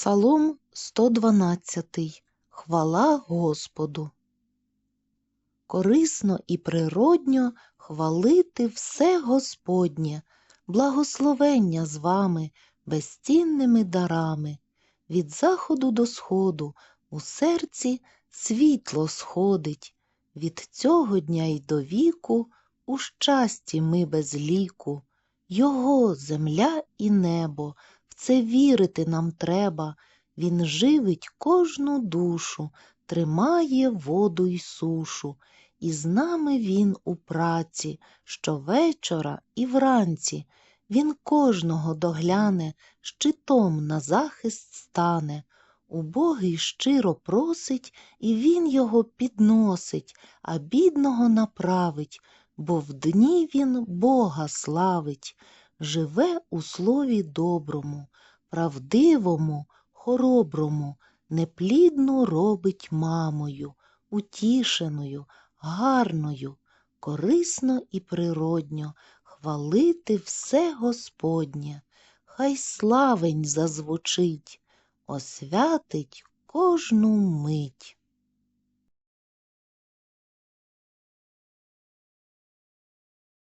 Псалом 112. Хвала Господу. Корисно і природньо хвалити все Господнє, благословення з вами, безцінними дарами. Від заходу до сходу у серці світло сходить. Від цього дня й до віку у щасті ми без ліку. Його земля і небо, це вірити нам треба. Він живить кожну душу, тримає воду й сушу, і з нами він у праці щовечора і вранці. Він кожного догляне, щитом на захист стане. Убогий щиро просить, і він його підносить, а бідного направить, бо в дні він Бога славить, живе у слові доброму, правдивому, хороброму, неплідну робить мамою, утішеною, гарною, корисно і природньо хвалити все Господнє, хай славень зазвучить, освятить кожну мить.